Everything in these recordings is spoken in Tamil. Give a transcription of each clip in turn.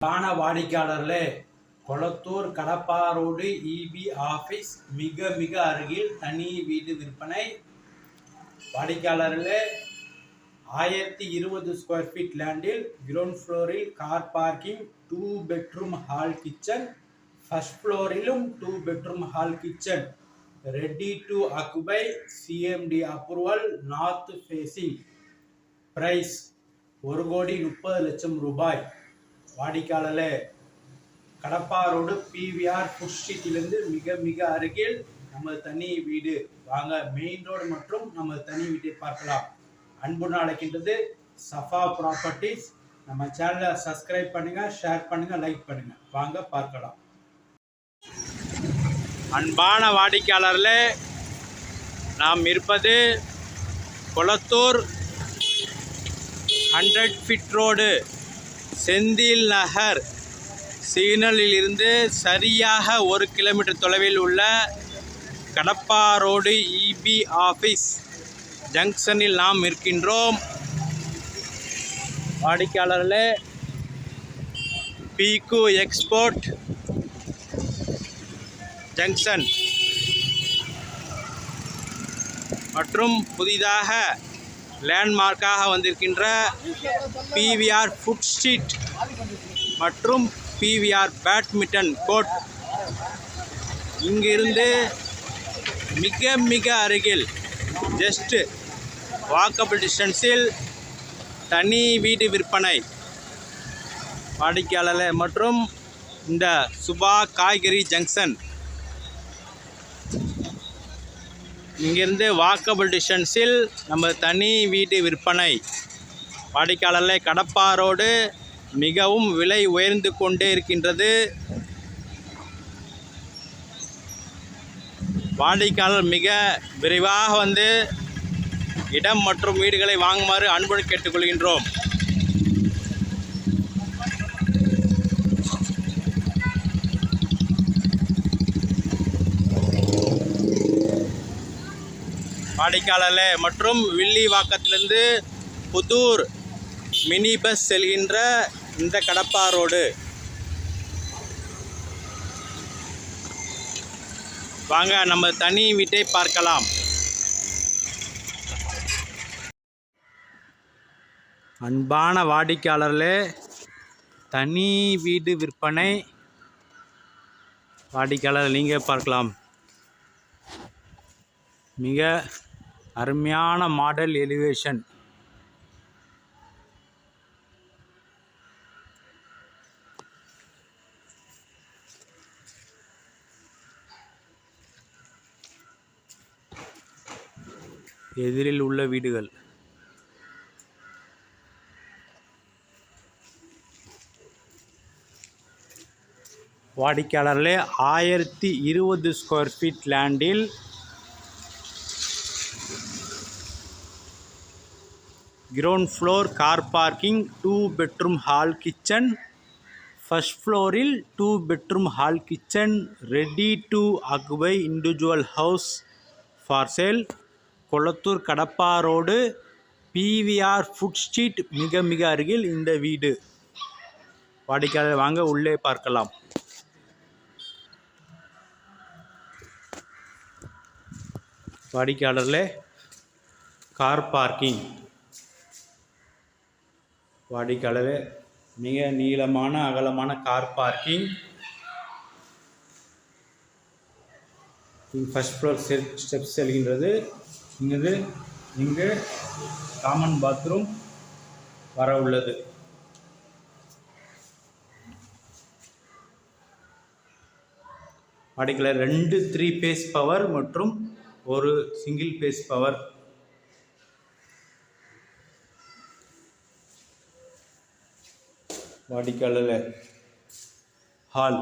காண வாடிக்கையாளர்களே கொளத்தூர் கடப்பாரோடு இபி ஆஃபீஸ் மிக மிக அருகில் தனி வீடு விற்பனை. வாடிக்கையாளர்களே ஆயிரத்தி இருபது ஸ்கொயர் ஃபீட் லேண்டில் கிரவுண்ட் ஃப்ளோரில் car parking two bedroom hall kitchen first ஃப்ளோரிலும் two bedroom hall kitchen ready to occupy CMD approval north facing price ஒரு கோடி முப்பது லட்சம் ரூபாய். வாடிக்காலில் கடப்பாரோடு பிவிஆர் ஃபுட் மிக மிக அருகில் நமது தனி வீடு வாங்க மெயின் ரோடு மற்றும் நமது தனி வீட்டை பார்க்கலாம். அன்புடன் அழைக்கின்றது சஃபா ப்ராப்பர்ட்டிஸ். நம்ம சேனலை சப்ஸ்கிரைப் பண்ணுங்கள் ஷேர் பண்ணுங்கள் லைக் பண்ணுங்கள் வாங்க பார்க்கலாம். அன்பான வாடிக்கையாளரில் நாம் இருப்பது Kolathur hundred feet road. Senthil Nagar சிக்னலில் இருந்து சரியாக ஒரு கிலோமீட்டர் தொலைவில் உள்ள கடப்பா ரோடு இபி ஆஃபீஸ் ஜங்ஷனில் நாம் இருக்கின்றோம். வாடிக்கையாளர்களே பீகு எக்ஸ்போர்ட் ஜங்ஷன் மற்றும் புதிதாக லேண்ட்மார்க்காக வந்திருக்கின்ற பிவிஆர் ஃபுட் ஸ்ட்ரீட் மற்றும் பிவிஆர் பேட்மிண்டன் கோர்ட் இங்கிருந்து மிக மிக அருகில் ஜஸ்ட்டு வாக்கபிள் டிஸ்டன்ஸில் தனி வீடு விற்பனை. வாடிக்கையாளர் மற்றும் இந்த சுபா காய்கறி ஜங்ஷன் இங்கிருந்து வாக்கபிள் டிஸ்டன்ஸில் நம்ம தனி வீடு விற்பனை. வாடிக்கையாளர்களே கடப்பா ரோடு மிகவும் விலை உயர்ந்து கொண்டே இருக்கின்றது. வாடிக்கையாளர் மிக விரைவாக வந்து இடம் மற்றும் வீடுகளை வாங்குமாறு அன்புடன் கேட்டுக்கொள்கின்றோம். வாடிக்கையாளர்களே மற்றும் வில்லிவாக்கத்திலிருந்து புதூர் மினி பஸ் செல்கின்ற இந்த கடப்பா ரோடு. வாங்க நம்ம தனி வீட்டை பார்க்கலாம். அன்பான வாடிக்கையாளர்களே தனி வீடு விற்பனை. வாடிக்கையாளர் நீங்கள் பார்க்கலாம். மிக அருமையான மாடல் எலிவேஷன் எதிரில் உள்ள வீடுகள். வாடிக்கையாளர்களே ஆயிரத்தி இருபது ஸ்கொயர் ஃபீட் லேண்டில் ground floor car parking two bedroom hall kitchen first ஃப்ளோரில் two bedroom hall kitchen ready to occupy individual house for sale Kolathur Kadappa road PVR food street மிக மிக அருகில் இந்த வீடு வாடிக்கையாளர் வாங்க உள்ளே பார்க்கலாம் வாடிக்கையாளர்களே கார் பார்க்கிங் வாடிக்கையாளர் மிக நீளமான அகலமான car parking first floor steps செல்கின்றது. இங்கு இங்கு காமன் பாத்ரூம் வர உள்ளது. வாடிக்கையாளர் ரெண்டு த்ரீ பேஸ் பவர் மற்றும் ஒரு சிங்கிள் பேஸ் பவர் வாடிக்கையாளர் ஹால்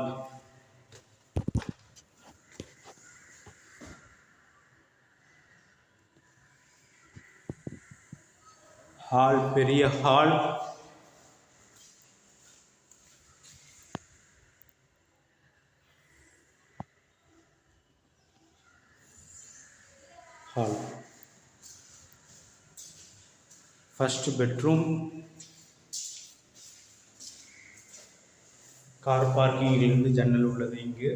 ஹால் பெரிய hall hall first bedroom car பார்க்கிங்கிலிருந்து ஜன்னல் உள்ளது இங்கு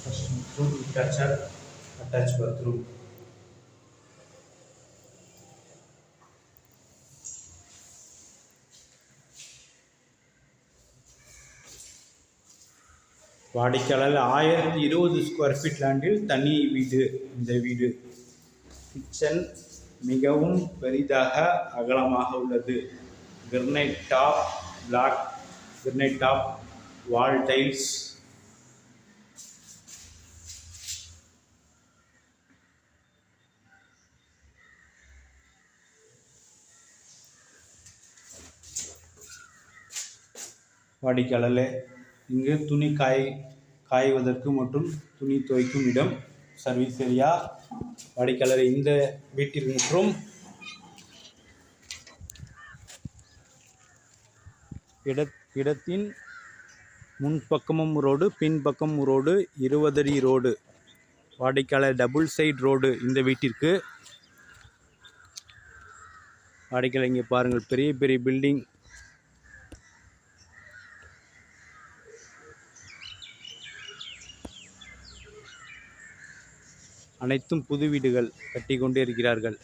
First bathroom, attached, attached bathroom. வாடிக்கையாளர் ஆயிரத்தி இருபது ஸ்கொயர் ஃபீட் லேண்டில் தனி வீடு இந்த வீடு கிச்சன் மிகவும் பெரிதாக அகலமாக உள்ளது. Granite top black granite top wall tiles வாடிக்கையாளர்களே இங்கு துணி காய் காய்வதற்கு மற்றும் துணி துவைக்கும் இடம் சர்வீஸ் ஏரியா வாடிக்கையாளர் இந்த வீட்டிற்கு மற்றும் இட இடத்தின் முன்பக்கமும் ரோடு பின்பக்கம் ரோடு இருபதடி ரோடு. வாடிக்கையாளர் டபுள் சைடு ரோடு இந்த வீட்டிற்கு. வாடிக்கையாளர் இங்கே பாருங்கள் பெரிய பெரிய பில்டிங். அனைத்தும் புது வீடுகள் கட்டி கொண்டே இருக்கிறார்கள்.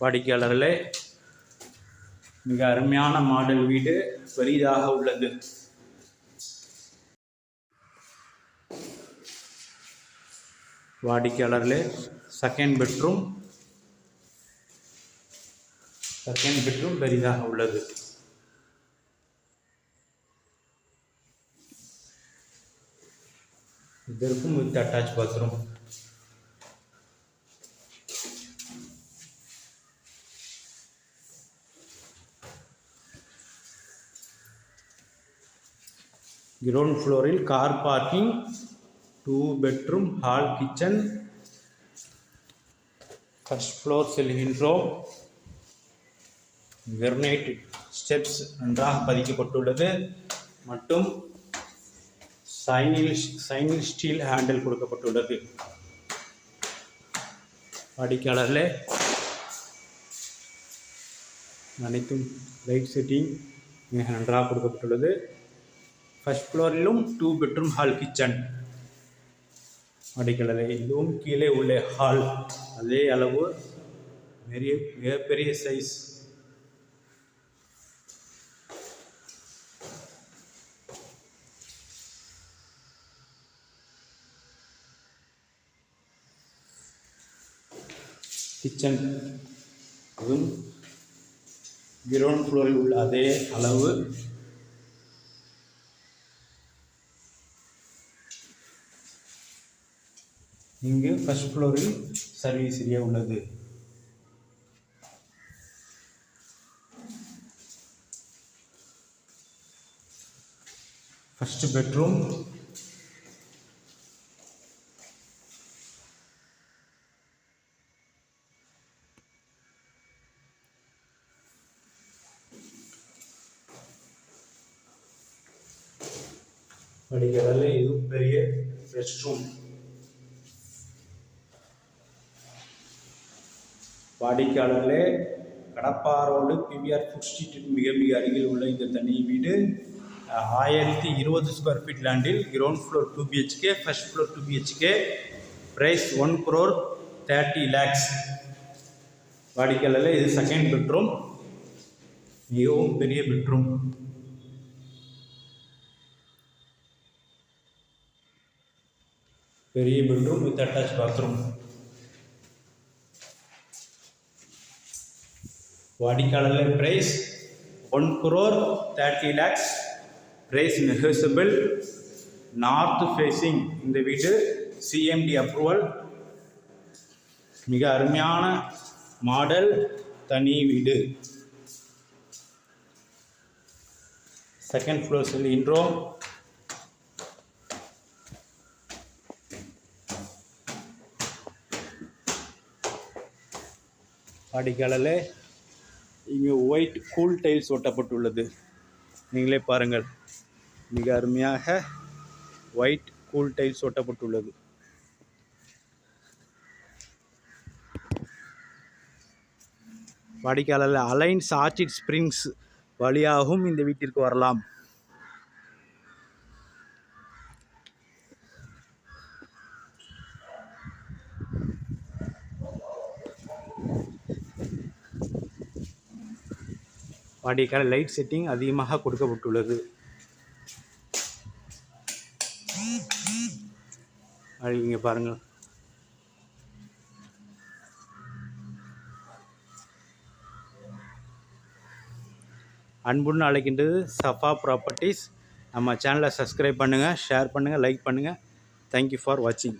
வாடிக்கையாளர்களே மிக அருமையான மாடல் வீடு பெரிதாக உள்ளது. வாடிக்கையாளர்களே செகண்ட் பெட்ரூம் செகண்ட் பெட்ரூம் பெரிதாக உள்ளது. இதற்கும் வித் அட்டாச் பாத்ரூம் கிரவுண்ட் ஃப்ளோரில் car parking two bedroom hall kitchen first floor செல்கின்றோம் கிரனைட் ஸ்டெப்ஸ் நன்றாக பதிக்கப்பட்டுள்ளது. மற்றும் சைனில் சைனில் ஸ்டீல் ஹேண்டில் கொடுக்கப்பட்டுள்ளது. வாடிக்கையாளர்களே அனைத்தும் லைட் செட்டிங் மிக நன்றாக கொடுக்கப்பட்டுள்ளது. ஃபஸ்ட் ஃப்ளோரிலும் டூ பெட்ரூம் ஹால் கிச்சன் வாடிக்கையாளர்களே இதுவும் கீழே உள்ள ஹால் அதே அளவு பெரிய மிகப்பெரிய சைஸ் கிச்சன் அதுவும் கிரவுண்ட் ஃப்ளோரில் உள்ள அதே அளவு. இங்கு ஃபர்ஸ்ட் ஃப்ளோரில் சர்வீஸ் ஏரியா உள்ளது. ஃபர்ஸ்ட் பெட்ரூம் படிக்கிறதால இது பெரிய ரெஸ்ட் ரூம் வாடிக்கையாளர்களே கடப்பாரோடு பிவிஆர் ஃபுட் ஸ்ட்ரீட்டுக்கு மிக மிக அருகில் உள்ள இந்த தனி வீடு ஆயிரத்தி இருபது ஸ்கொயர் ஃபீட் லேண்டில் ground floor two BHK first floor two BHK price one crore thirty lakhs வாடிக்கையாளர்களே இது செகண்ட் பெட்ரூம் மிகவும் பெரிய பெட்ரூம் பெரிய பெட்ரூம் வித் அட்டாச் பாத்ரூம். வாடிக்கையாளர் price one crore thirty lakhs price negotiable north facing இந்த வீடு சிஎம்டி அப்ரூவல் மிக அருமையான மாடல் தனி வீடு. செகண்ட் ஃப்ளோர் செல்கின்றோம் வாடிக்கையாளர்களே இங்கே ஒயிட் கூல் டைல்ஸ் ஒட்டப்பட்டுள்ளது. நீங்களே பாருங்கள். மிக அருமையாக ஒயிட் கூல் டைல்ஸ் ஒட்டப்பட்டுள்ளது. வாடிக்கையாளர் அலைன்ஸ் ஆர்ச்சிட் ஸ்ப்ரிங்ஸ் வழியாகவும் இந்த வீட்டிற்கு வரலாம். வாடிக்கையாளர் லைட் செட்டிங் அதிகமாக கொடுக்கப்பட்டுள்ளது. இங்கே பாருங்கள் அன்புன்னு அழைக்கின்றது சஃபா ப்ராப்பர்ட்டிஸ். நம்ம சேனலை சப்ஸ்கிரைப் பண்ணுங்கள் ஷேர் பண்ணுங்கள் லைக் பண்ணுங்கள் தேங்க்யூ ஃபார் வாட்சிங்